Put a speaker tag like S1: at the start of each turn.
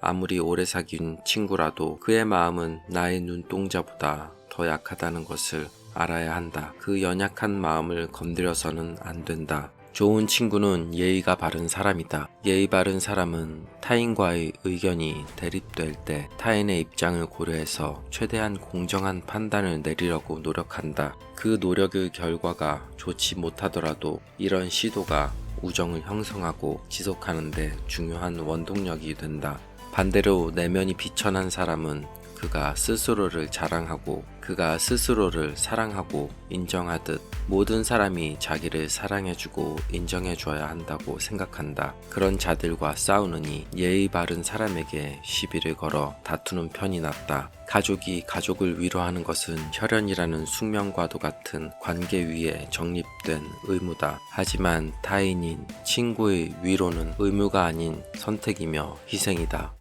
S1: 아무리 오래 사귄 친구라도 그의 마음은 나의 눈동자보다 더 약하다는 것을 알아야 한다. 그 연약한 마음을 건드려서는 안 된다. 좋은 친구는 예의가 바른 사람이다. 예의 바른 사람은 타인과의 의견이 대립될 때 타인의 입장을 고려해서 최대한 공정한 판단을 내리려고 노력한다. 그 노력의 결과가 좋지 못하더라도 이런 시도가 우정을 형성하고 지속하는데 중요한 원동력이 된다. 반대로 내면이 비천한 사람은 그가 스스로를 자랑하고 그가 스스로를 사랑하고 인정하듯 모든 사람이 자기를 사랑해주고 인정해줘야 한다고 생각한다. 그런 자들과 싸우느니 예의 바른 사람에게 시비를 걸어 다투는 편이 낫다. 가족이 가족을 위로하는 것은 혈연이라는 숙명과도 같은 관계 위에 정립된 의무다. 하지만 타인인 친구의 위로는 의무가 아닌 선택이며 희생이다.